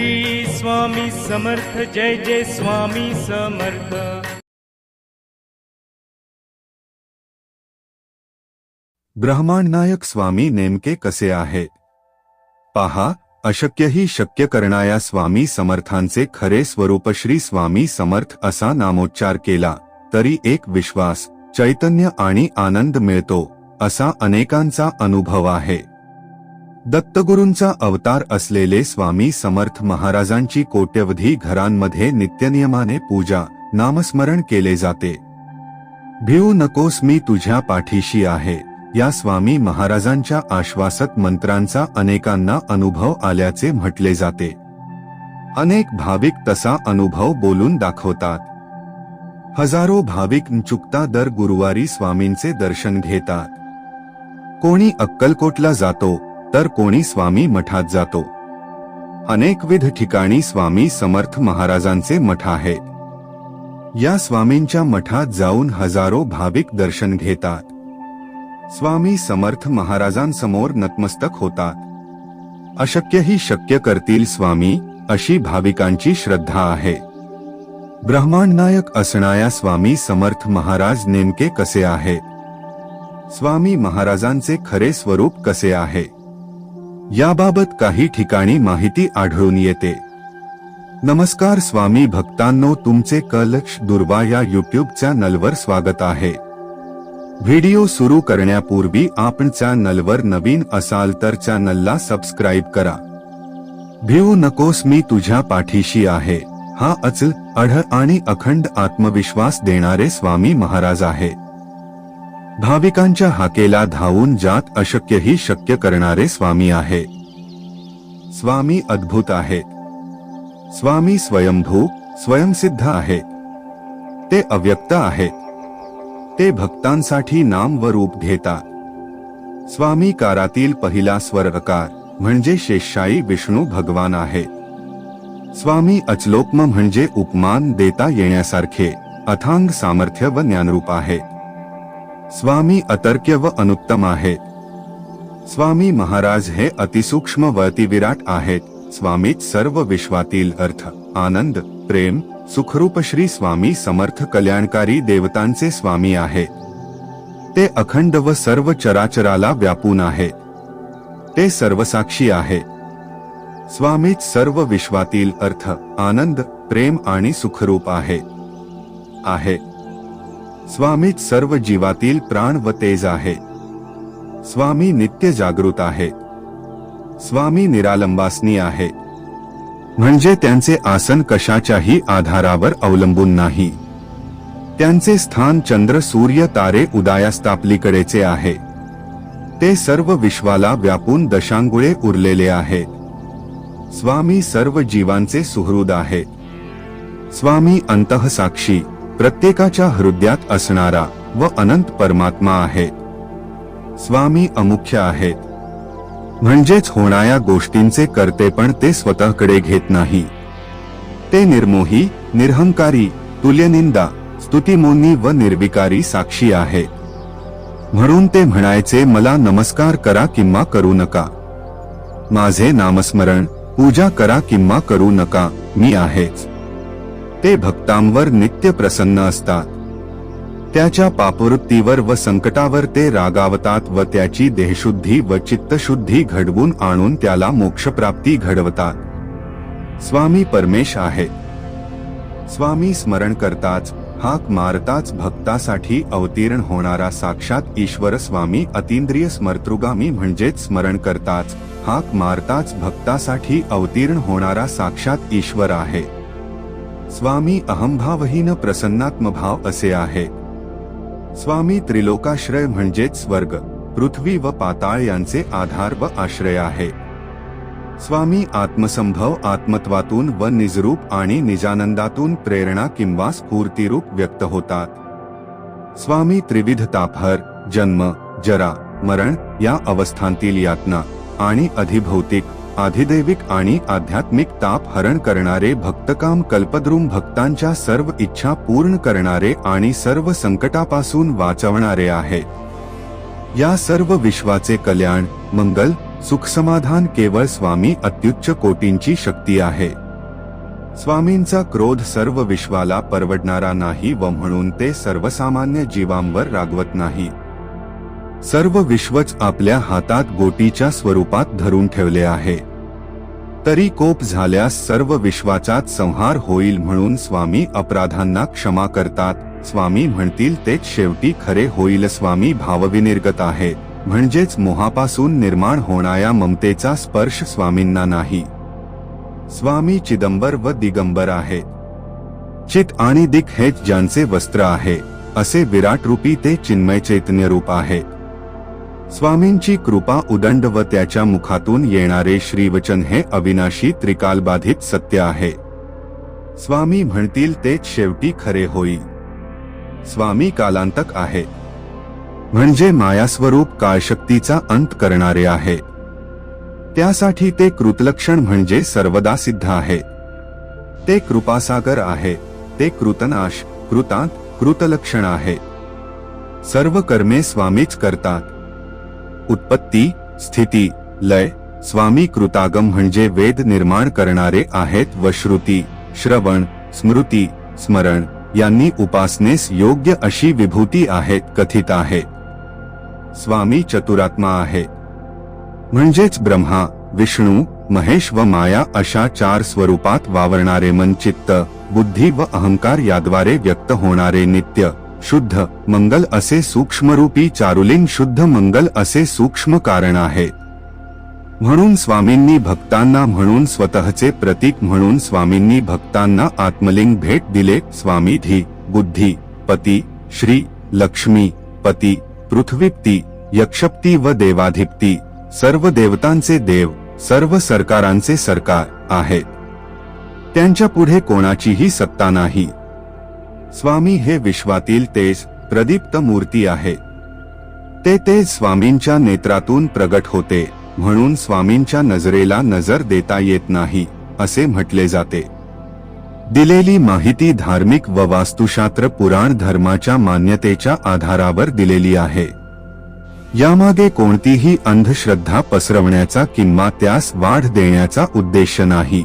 श्री स्वामी समर्थ जय जय स्वामी समर्थ. ब्रह्मांडनायक स्वामी नेमके कसे आहे पहा अशक्यही शक्य करणाया स्वामी समर्थांचे खरे स्वरूप श्री स्वामी समर्थ असा नामोच्चार केला तरी एक विश्वास चैतन्य आणि आनंद मिळतो असा अनेकांचा अनुभव आहे. दत्तगुरूंचा अवतार असलेले स्वामी समर्थ महाराजांची कोट्यवधी घरांमध्ये नित्यनियमाने पूजा नामस्मरण केले जाते. भिऊ नकोस मी तुझ्या पाठीशी आहे या स्वामी महाराजांच्या आश्वासक मंत्रांचा अनेकांना अनुभव आल्याचे म्हटले जाते. अनेक भाविक तसा अनुभव बोलून दाखवतात. हजारो भाविक चुकता दर गुरुवारी स्वामींचे दर्शन घेतात. कोणी अक्कलकोटला जातो तर कोणी स्वामी मठात जातो. अनेकविध ठिकाणी स्वामी समर्थ महाराजांचे मठ आहे. या स्वामींच्या मठात जाऊन हजारो भाविक दर्शन घेतात. स्वामी समर्थ महाराजांसमोर नतमस्तक होतात. अशक्यही शक्य करतील स्वामी अशी भाविकांची श्रद्धा आहे. ब्रह्मांडनायक असणाया स्वामी समर्थ महाराज नेमके कसे आहे? स्वामी महाराजांचे खरे स्वरूप कसे आहे? याबाबत काही ठिकाणी माहिती आढळून येते. नमस्कार स्वामी भक्तांनो तुमचे कलक्ष दुर्वा या युट्यूब चॅनलवर स्वागत आहे. व्हिडिओ सुरू करण्यापूर्वी आपण चॅनलवर नवीन असाल तर चॅनलला सबस्क्राईब करा. भिऊ नकोस मी तुझ्या पाठीशी आहे. हा अचल अढ आणि अखंड आत्मविश्वास देणारे स्वामी महाराज आहे. भाविकांच्या हाकेला धावून जात अशक्यही शक्य करणारे स्वामी आहे. स्वामी अद्भुत आहेत स्वामी स्वयंभू स्वयंसिद्ध आहेत ते अव्यक्त आहेत ते भक्तांसाठी नाम व रूप घेतात. स्वामी कारातील पहिला स्वरकार म्हणजे शेषशाही विष्णू भगवान आहे. स्वामी अचलोक्म म्हणजे उपमान देता येण्यासारखे अथांग सामर्थ्य व ज्ञानरूप आहे. स्वामी अतर्क्य व अनुत्तम आहेत स्वामी महाराज हे अतिसूक्ष्म व विराट आहेत. स्वामीत सर्व विश्वातील अर्थ आनंद प्रेम सुखरूप श्री स्वामी समर्थ कल्याणकारी देवतांचे स्वामी आहेत ते अखंड व सर्व चराचराला व्यापून आहेत ते सर्वसाक्षी आहे. स्वामीच सर्व विश्वातील अर्थ आनंद प्रेम आणि सुखरूप आहे. आहे. स्वामीच सर्व जीवातील प्राण व तेज आहे. स्वामी नित्य जागृत आहे. स्वामी निरालंबासनी आहे. म्हणजे त्यांचे आसन कशाच्याही आधारावर अवलंबून नाही. त्यांचे स्थान चंद्र सूर्य तारे उदयास्तापलीकडेचे आहे. ते सर्व विश्वाला व्यापून दशांगुळे उरलेले आहे. स्वामी सर्व जीवांचे सुहृद आहे. स्वामी अंतःसाक्षी. प्रत्येकाच्या हृदयात असणारा व अनंत परमात्मा आहे. स्वामी अमुख्य आहेत. म्हणजेच होणाऱ्या गोष्टींचे करते पण ते स्वतःकडे घेत नाही. ते निर्मोही निरहंकारी तुल्यनिंदा स्तुतिमोनी व निर्विकारी साक्षी आहे. म्हणून ते म्हणायचे मला नमस्कार करा किंवा करू नका. माझे नामस्मरण पूजा करा किंवा करू नका मी आहेच. ते भक्तांवर नित्य प्रसन्न असतात. त्याच्या पापवृत्तीवर व संकटावर ते रागावतात व त्याची देहशुद्धी व चित्तशुद्धी घडवून आणून त्याला मोक्षप्राप्ती घडवतात. स्वामी परमेश आहे. स्वामी स्मरण करताच हाक मारताच भक्तासाठी अवतीर्ण होणारा साक्षात ईश्वर स्वामी अतींद्रिय स्मर्तृगामी म्हणजेच स्मरण करताच हाक मारताच भक्तासाठी अवतीर्ण होणारा साक्षात ईश्वर आहे. स्वामी अहंभावहीन प्रसन्नात्मभाव असे आहे. स्वामी त्रिलोकाश्रय म्हणजेच स्वर्ग पृथ्वी व पाताळ यांचे आधार व आश्रय आहे. स्वामी आत्मसंभव आत्मत्वातून व निजरूप आणि निजानंदातून प्रेरणा किंवा स्फूर्तिरूप व्यक्त होतात. स्वामी त्रिविध तापहर जन्म जरा मरण या अवस्थांतील यातना आणि अधिभौतिक आधिदैविक आणि आध्यात्मिक ताप हरण करणारे भक्तकाम कल्पद्रुम भक्तांच्या सर्व इच्छा पूर्ण करणारे आणि सर्व संकटापासून वाचवणारे आहे. या सर्व विश्वाचे कल्याण मंगल सुखसमाधान केवळ स्वामी अत्युच्च कोटींची शक्ती आहे. स्वामींचा क्रोध सर्व विश्वाला परवडणारा नाही व म्हणून ते सर्वसामान्य जीवांवर रागवत नाही. सर्व विश्वच आपल्या हातात गोटीच्या स्वरूपात धरून ठेवले आहे. तरी कोप झाल्यास सर्व विश्वाचाच संहार होईल म्हणून स्वामी अपराधांना क्षमा करतात. स्वामी म्हणतील तेच शेवटी खरे होईल. स्वामी भावविनिर्गत आहे. म्हणजेच मोहापासून निर्माण होणाऱ्या ममतेचा स्पर्श स्वामींना नाही. स्वामी चिदंबर व दिगंबर आहे चित आणि दिक हेच ज्यांचे वस्त्र आहे. असे विराट रूपी ते चिन्मय चैतन्य रूप आहे स्वामींची कृपा उदंड व त्याच्या मुखातून येणारे श्रीवचन हे अविनाशी त्रिकालबाधित सत्य आहे. स्वामी म्हणतील तेच शेवटी खरे होईल स्वामी कालांतक आहे. म्हणजे मायास्वरूप काळशक्तीचा अंत करणारे आहे. त्यासाठी ते कृतलक्षण म्हणजे सर्वदा सिद्ध आहे. ते कृपासागर आहे. ते कृतनाश कृतांत कृतलक्षण आहे. सर्व कर्मे स्वामीच करतात. उत्पत्ती स्थिती लय स्वामी कृतागम म्हणजे वेद निर्माण करणारे आहेत व श्रुती श्रवण स्मृती स्मरण यांनी उपासनेस योग्य अशी विभूती आहेत कथित आहे. स्वामी चतुरात्मा आहे. म्हणजेच ब्रह्मा विष्णू महेश व माया अशा चार स्वरूपात वावरणारे मन चित्त बुद्धी व अहंकार याद्वारे व्यक्त होणारे नित्य शुद्ध मंगल असे सूक्ष्मरूपी चारुलिंग शुद्ध मंगल असे सूक्ष्म कारण आहे. म्हणून स्वामींनी भक्तांना म्हणून स्वतःचे प्रतीक म्हणून स्वामींनी भक्तांना आत्मलिंग भेट दिले. स्वामीधी बुद्धी पती श्री लक्ष्मी पती पृथ्वीप्ती यक्षप्ती व देवाधिप्ती सर्व देवतांचे देव सर्व सरकारांचे सरकार आहेत. त्यांच्या पुढे कोणाचीही सत्ता नाही. स्वामी हे विश्वातील तेज प्रदीप्त मूर्ती आहे. ते तेज स्वामींच्या नेत्रातून प्रगट होते म्हणून स्वामींच्या नजरेला नजर देता येत नाही असे म्हटले जाते. दिलेली माहिती धार्मिक व वास्तुशास्त्र पुराण धर्माच्या मान्यतेच्या आधारावर दिलेली आहे. यामागे कोणतीही अंधश्रद्धा पसरवण्याचा किंवा त्यास वाढ देण्याचा उद्देश नाही.